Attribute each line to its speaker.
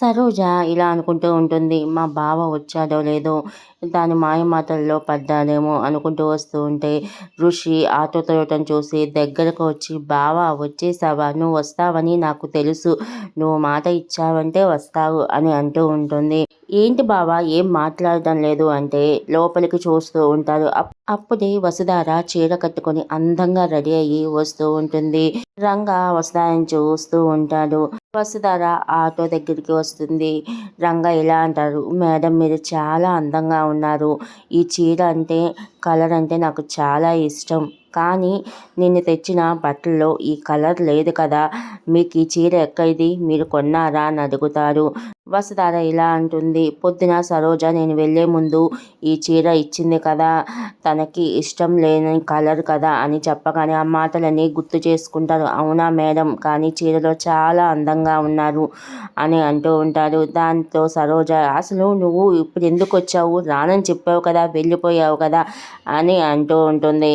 Speaker 1: సరోజ ఇలా అనుకుంటూ ఉంటుంది మా బావ వచ్చాడో లేదో దాని మాయమాటల్లో పడ్డాడేమో అనుకుంటూ వస్తూ ఉంటే ఋషి ఆటో తోయటం చూసి దగ్గరకు వచ్చి బావ వచ్చేసావా? నువ్వు వస్తావని నాకు తెలుసు. నువ్వు మాట ఇచ్చావంటే వస్తావు అని అంటూ ఉంటుంది. ఏంటి బావ? ఏం మాట్లాడడం లేదు అంటే లోపలికి చూస్తూ ఉంటారు. అప్- అప్పుడే వసుధార చీర కట్టుకొని అందంగా రెడీ అయ్యి వస్తూ ఉంటుంది. రంగా వసుధారని చూస్తూ ఉంటాడు. వసుధార ఆటో దగ్గరికి వస్తుంది. రంగ ఇలా అంటారు. మేడం మీరు చాలా అందంగా ఉన్నారు. ఈ చీర అంటే కలర్ అంటే నాకు చాలా ఇష్టం. కానీ నేను తెచ్చిన బట్టల్లో ఈ కలర్ లేదు కదా. మీకు ఈ చీర ఎక్కడిది? మీరు కొన్నారా? అని అడుగుతారు. వసుధార ఇలా అంటుంది. పొద్దున సరోజ నేను వెళ్ళే ముందు ఈ చీర ఇచ్చింది కదా తనకి ఇష్టం లేని కలర్ కదా అని చెప్పగానే ఆ మాటలని గుర్తు చేసుకుంటారు. అవునా మేడం? కానీ చీరలో చాలా అందంగా ఉన్నారు అని అంటూ ఉంటారు. దాంతో సరోజ అసలు నువ్వు ఇప్పుడు ఎందుకు వచ్చావు? రానని చెప్పావు కదా వెళ్ళిపోయావు కదా అని అంటూ ఉంటుంది.